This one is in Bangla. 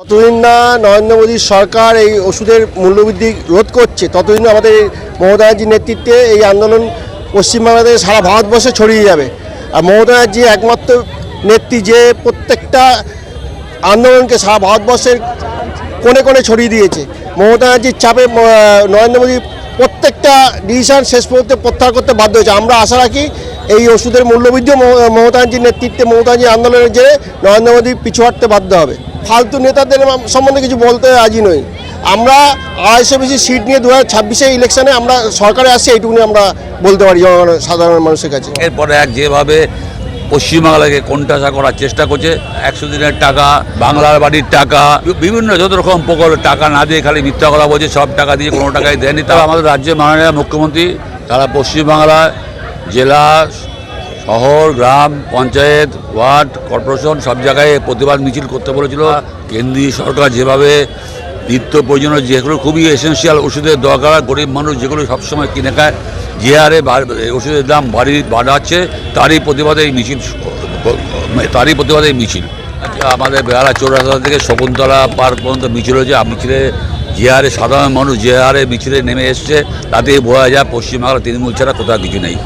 যতদিন না নরেন্দ্র মোদীর সরকার এই ওষুধের মূল্যবৃদ্ধি রোধ করছে, ততদিন আমাদের মমতা ব্যানার্জির নেতৃত্বে এই আন্দোলন পশ্চিমবাংলাতে সারা ভারতবর্ষে ছড়িয়ে যাবে। আর মমতা ব্যানার্জি একমাত্র নেত্রী যে প্রত্যেকটা আন্দোলনকে সারা ভারতবর্ষের কোণে কোণে ছড়িয়ে দিয়েছে। মমতা ব্যানার্জির চাপে নরেন্দ্র মোদী প্রত্যেকটা ডিসিশন শেষ পর্যন্ত প্রত্যাহার করতে বাধ্য হয়েছে। আমরা আশা রাখি এই ওষুধের মূল্যবৃদ্ধি মম- মমতা নেতৃত্বে মমতা ব্যানার্জির আন্দোলনের জেরে নরেন্দ্র মোদী পিছু হাঁটতে বাধ্য হবে। ফালতু নেতাদের সম্বন্ধে কিছু বলতে রাজি নই। আমরা আড়াইশো বেশি সিট নিয়ে দু হাজার ছাব্বিশে ইলেকশনে আমরা সরকারে আসছি, এইটুকুনি আমরা বলতে পারি সাধারণ মানুষের কাছে। এরপরে এক যেভাবে পশ্চিমবাংলাকে কোণঠাসা করার চেষ্টা করছে, একশো দিনের টাকা, বাংলার বাড়ির টাকা, বিভিন্ন যত রকম প্রকল্প, টাকা না দিয়ে খালি মিথ্যা করা বলছে, সব টাকা দিয়ে কোনো টাকাই দেয়নি। তারা আমাদের রাজ্যের মাননীয় মুখ্যমন্ত্রী, তারা পশ্চিমবাংলা জেলা, শহর, গ্রাম, পঞ্চায়েত, ওয়ার্ড, কর্পোরেশন সব জায়গায় প্রতিবাদ মিছিল করতে বলেছিল। কেন্দ্রীয় সরকার যেভাবে নিত্য প্রয়োজনীয় যেগুলো খুবই এসেন্সিয়াল ওষুধের দরকার, গরিব মানুষ যেগুলো সবসময় কিনে খায়, যে হারে ওষুধের দাম বাড়ি বাড়াচ্ছে, তারই প্রতিবাদে এই মিছিল তারই প্রতিবাদে এই মিছিল। আমাদের বেহালা চৌরাস্তা থেকে শকুন্তলা পার্ক পর্যন্ত মিছিল হয়েছে। মিছিলে যে হারে সাধারণ মানুষ যে হারে মিছিলে নেমে এসছে, তাতেই বোঝা যায় পশ্চিমবাংলা তৃণমূল ছাড়া কোথাও কিছু নেই।